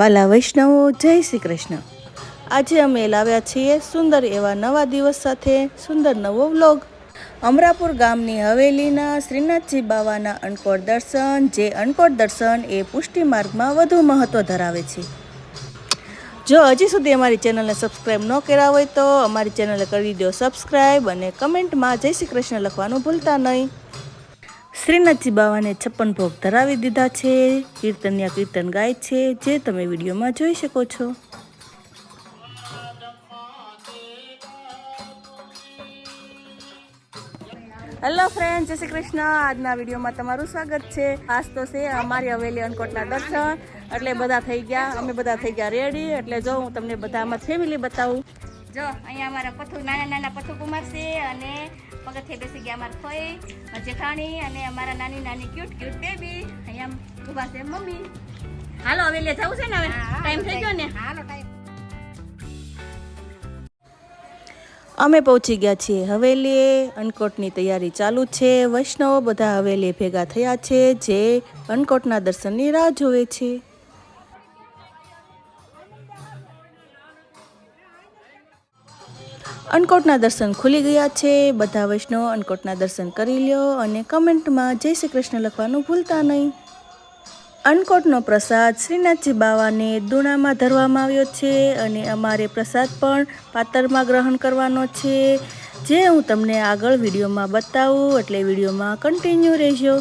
વાલા વૈષ્ણવો, જય શ્રી કૃષ્ણ. આજે અમે લાવ્યા છીએ સુંદર એવા નવા દિવસ સાથે સુંદર નવો વ્લોગ. અમરાપુર ગામની હવેલીના શ્રીનાથજી બાવાના અણકોટ દર્શન, જે અણકોટ દર્શન એ પુષ્ટિ માર્ગમાં વધુ મહત્ત્વ ધરાવે છે. જો હજી સુધી અમારી ચેનલને સબસ્ક્રાઈબ ન કર્યા હોય તો અમારી ચેનલને કરી દો સબસ્ક્રાઈબ અને કમેન્ટમાં જય શ્રી કૃષ્ણ લખવાનું ભૂલતા નહીં. શ્રીનાથજી બાવાને છપ્પન ભોગ ધરાવી દીધા છે. કીર્તનિયા કીર્તન ગાય છે, જે તમે વિડીયોમાં જોઈ શકો છો. હેલો ફ્રેન્ડ જય શ્રી કૃષ્ણ. આજના વિડીયોમાં તમારું સ્વાગત છે. આજ તો છે અમારી હવેલી અનકોટના દર્શન. એટલે બધા થઈ ગયા, અમે બધા થઈ ગયા રેડી એટલે જો હું તમને બધા આમાં ફેમિલી બતાવું. જો, અહીંયા અમારા પથુ, નાના નાના પથુ કુમાર છે અને પગથિયે બેસી ગયા અમારા ફઈ જેઠાણી અને અમારા નાની નાની ક્યુટ ક્યુટ બેબી અહીંયા ઊભા છે મમ્મી. હાલો હવે લે જવું છે ને હવે? ટાઈમ થઈ ગયો ને? હાલો ટાઈમ અમે પહોંચી ગયા છીએ હવેલીએ અનકોટની તૈયારી ચાલુ છે. વૈષ્ણવો બધા હવેલીએ ભેગા થયા છે જે અનકોટના દર્શનની રાહ જોવે છે. અનકોટના દર્શન ખુલી ગયા છે. બધા વૈષ્ણવ અનકોટના દર્શન કરી લ્યો અને કમેન્ટમાં જય શ્રી કૃષ્ણ લખવાનું ભૂલતા નહીં. અનકોટનો પ્રસાદ શ્રીનાથજી બાવાને દુણામાં ધરવામાં આવ્યો છે અને અમારે પ્રસાદ પણ પાતરમાં ગ્રહણ કરવાનો છે. જે હું તમને આગળ વિડીયોમાં બતાવું એટલે વિડીયોમાં કન્ટિન્યુ રહેજો.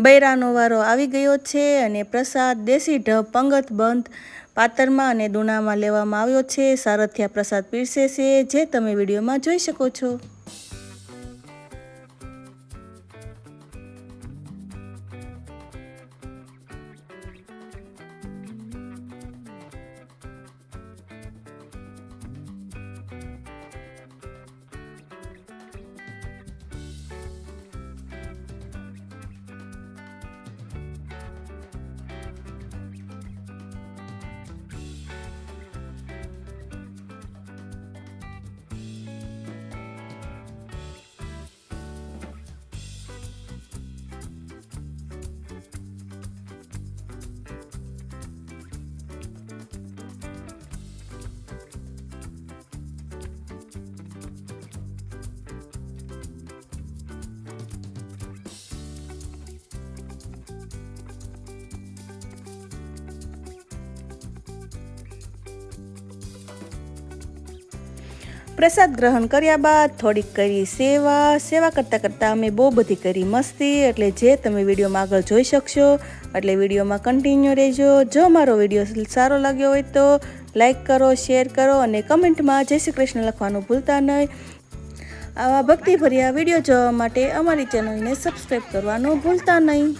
બૈરાનો વારો આવી ગયો છે અને પ્રસાદ, દેશી ઢબ, પંગત, બંધ પાતરમાં અને દુણામાં લેવામાં આવ્યો છે. સારથિયા પ્રસાદ પીરસે છે, જે તમે વિડીયોમાં જોઈ શકો છો. પ્રસાદ ગ્રહણ કર્યા બાદ થોડીક કરી સેવા. સેવા કરતાં કરતાં અમે બહુ બધી કરી મસ્તી, એટલે જે તમે વિડીયોમાં આગળ જોઈ શકશો, એટલે વિડીયોમાં કન્ટિન્યુ રહેજો. જો મારો વીડિયો સારો લાગ્યો હોય તો લાઈક કરો શેર કરો અને કમેન્ટમાં જય શ્રી કૃષ્ણ લખવાનું ભૂલતા નહીં. આવા ભક્તિભર્યા વીડિયો જોવા માટે અમારી ચેનલને સબસ્ક્રાઈબ કરવાનું ભૂલતા નહીં.